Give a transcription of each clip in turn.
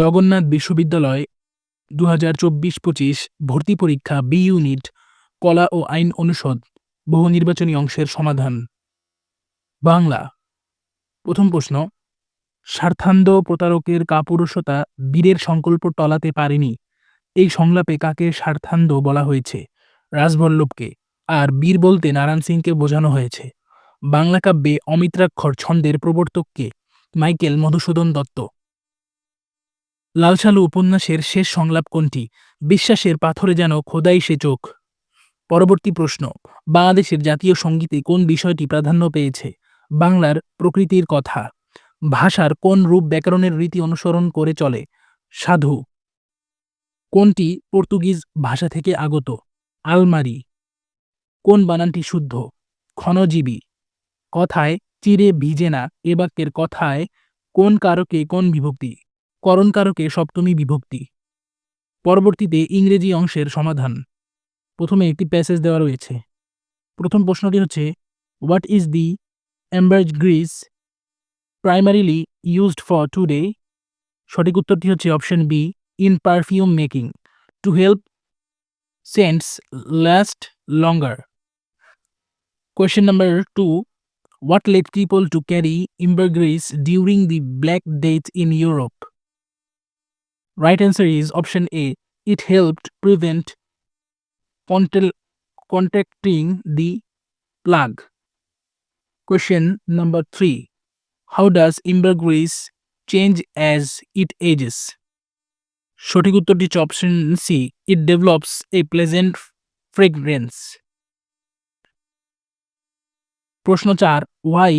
জগন্নাথ বিশ্ববিদ্যালয় দু হাজার চব্বিশ পঁচিশ ভর্তি পরীক্ষা বি ইউনিট, কলা ও আইন অনুষদ, বহু নির্বাচনী অংশের সমাধান। বাংলা। প্রথম প্রশ্ন, স্বার্থান্ধ প্রতারকের কাপুরুষতা বীরের সংকল্প টলাতে পারেনি। এই সংলাপে কাকে স্বার্থান্ধ বলা হয়েছে? রাজবল্লভকে। আর বীর বলতে নারায়ণ সিংকে বোঝানো হয়েছে। বাংলা কাব্যে অমিত্রাক্ষর ছন্দের প্রবর্তককে মাইকেল মধুসূদন দত্ত। লালসালু উপন্যাসের শেষ সংলাপ কোনটি? বিশ্বাসের পাথরে যেন খোদাই সে চোখ। পরবর্তী প্রশ্ন, বাংলাদেশের জাতীয় সঙ্গীতে কোন বিষয়টি প্রাধান্য পেয়েছে? বাংলার প্রকৃতির কথা। ভাষার কোন রূপ ব্যাকরণের রীতি অনুসরণ করে চলে? সাধু। কোনটি পর্তুগিজ ভাষা থেকে আগত? আলমারি। কোন বানানটি শুদ্ধ? ক্ষণজীবী। কথায় চিরে ভিজে না, এ বাক্যের কথায় কোন কারকে কোন বিভক্তি? করণ কারকে সপ্তমী বিভক্তি। পরবর্তীতে ইংরেজি অংশের সমাধান। প্রথমে একটি প্যাসেজ দেওয়া রয়েছে। প্রথম প্রশ্নটি হচ্ছে what is the ambergris primarily used for today সঠিক উত্তরটি হচ্ছে option B in perfume making to help scents last longer question number two What led people to carry ambergris during the Black Death in Europe? Right answer is option A. It helped prevent contal- contacting the plague. Question number 3. How does ambergris change as it ages? সঠিক উত্তরটি হচ্ছে option C it develops a pleasant fragrance প্রশ্ন চার why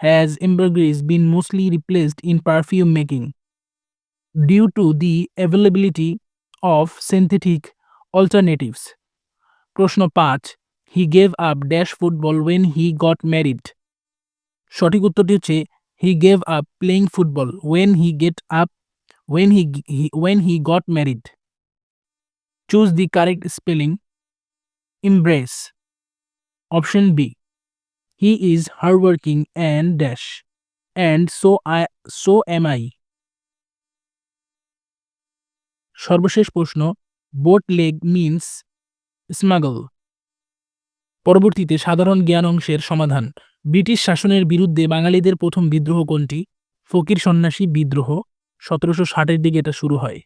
has ambergris been mostly replaced in perfume making due to the availability of synthetic alternatives প্রশ্ন পাঁচ he gave up dash football when he got married সঠিক উত্তরটি হচ্ছে he gave up playing football when he get up when he when he got married choose the correct spelling embrace option B he is hardworking and dash and so I so am I সর্বশেষ প্রশ্ন, boat leg means smuggle. পরবর্তীতে সাধারণ জ্ঞান অংশের সমাধান, British শাসনের বিরুদ্ধে বাঙালিদের প্রথম বিদ্রোহ কোনটি? ফকির সন্ন্যাসী বিদ্রোহ, সতেরোশো ষাটের দিকে এটা শুরু হয়।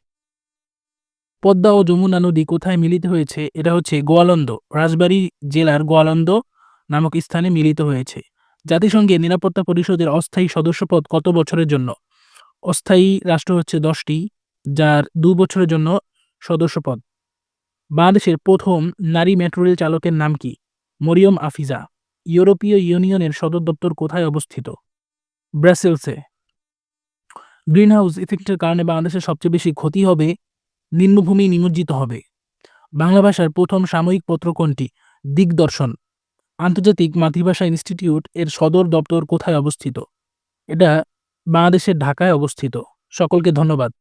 পদ্মা ও যমুনা নদী কোথায় মিলিত হয়েছে? এটা হচ্ছে গোয়ালন্দ, রাজবাড়ী জেলার গোয়ালন্দ নামক স্থানে মিলিত হয়েছে। জাতিসংঘের নিরাপত্তা পরিষদের অস্থায়ী সদস্যপদ কত বছরের জন্য? অস্থায়ী রাষ্ট্র হচ্ছে দশটি যার দু বছরের জন্য সদস্যপদ। বাংলাদেশের প্রথম নারী মেট্রো রেল চালকের নাম কি? মরিয়ম আফিজা। ইউরোপীয় ইউনিয়নের সদর দপ্তর কোথায় অবস্থিত? ব্রাসেলসে। গ্রিনহাউস ইফেক্টের কারণে বাংলাদেশের সবচেয়ে বেশি ক্ষতি হবে, নিম্নভূমি নিমজ্জিত হবে। বাংলা ভাষার প্রথম সাময়িক পত্র কোনটি? দিগদর্শন। আন্তর্জাতিক মাতৃভাষা ইনস্টিটিউট এর সদর দপ্তর কোথায় অবস্থিত? এটা বাংলাদেশের ঢাকায় অবস্থিত। সকলকে ধন্যবাদ।